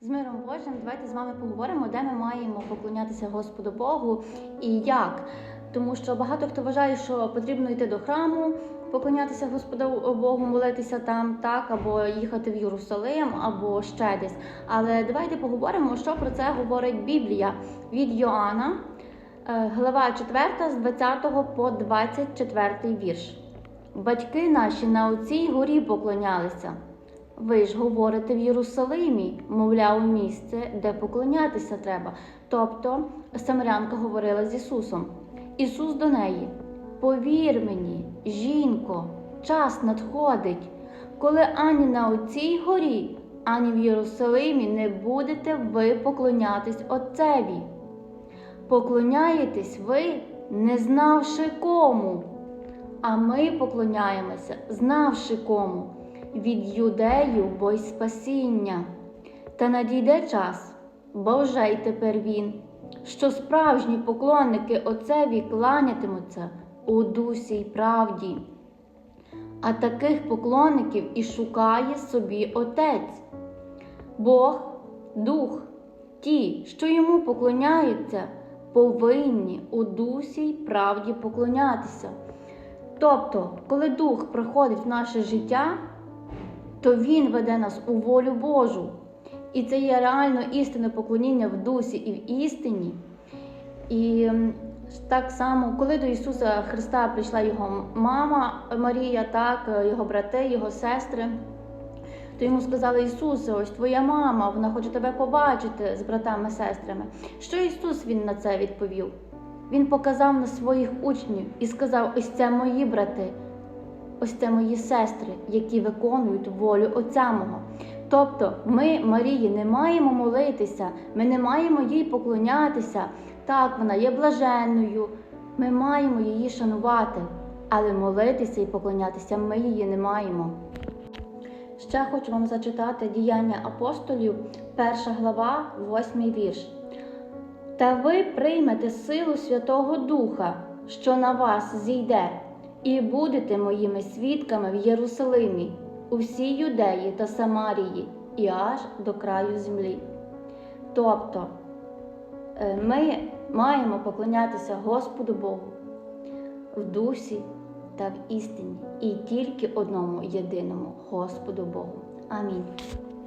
З миром Божим, давайте з вами поговоримо, де ми маємо поклонятися Господу Богу і як. Тому що багато хто вважає, що потрібно йти до храму, поклонятися Господу Богу, молитися там, так, або їхати в Єрусалим, або ще десь. Але давайте поговоримо, що про це говорить Біблія від Йоанна, е, глава 4, з 20 по 24 вірш. Батьки наші на оцій горі поклонялися. Ви ж говорите в Єрусалимі, мовляв, місце, де поклонятися треба. Тобто Самарянка говорила з Ісусом. Ісус до неї: Повір мені, жінко, час надходить, коли ані на оцій горі, ані в Єрусалимі не будете ви поклонятись Отцеві. Поклоняєтесь ви, не знавши кому. А ми поклоняємося, знавши кому від юдею, бо й спасіння. Та надійде час, бо вже й тепер він, що справжні поклонники Отцеві кланятимуться у дусі й правді. А таких поклонників і шукає собі Отець. Бог, Дух, ті, що йому поклоняються, повинні у дусі й правді поклонятися. Тобто, коли Дух приходить в наше життя, то Він веде нас у волю Божу. І це є реально істинне поклоніння в дусі і в істині. І так само, коли до Ісуса Христа прийшла його мама Марія, так, е, його брати, його сестри, то йому сказали Ісусе, ось твоя мама, вона хоче тебе побачити з братами сестрами. Що Ісус він на це відповів? Він показав на своїх учнів і сказав: ось це мої брати. Ось це мої сестри, які виконують волю Отця мого. Тобто ми Марії не маємо молитися, ми не маємо їй поклонятися. Так, вона є блаженною, ми маємо її шанувати, але молитися і поклонятися ми її не маємо. Ще хочу вам зачитати діяння апостолів, перша глава, восьмий вірш. Та ви приймете силу Святого Духа, що на вас зійде, і будете моїми свідками в Єрусалимі, у всій Юдеї та Самарії, і аж до краю землі. Тобто е, ми маємо поклонятися Господу Богу в дусі та в істині, і тільки одному єдиному Господу Богу. Амінь.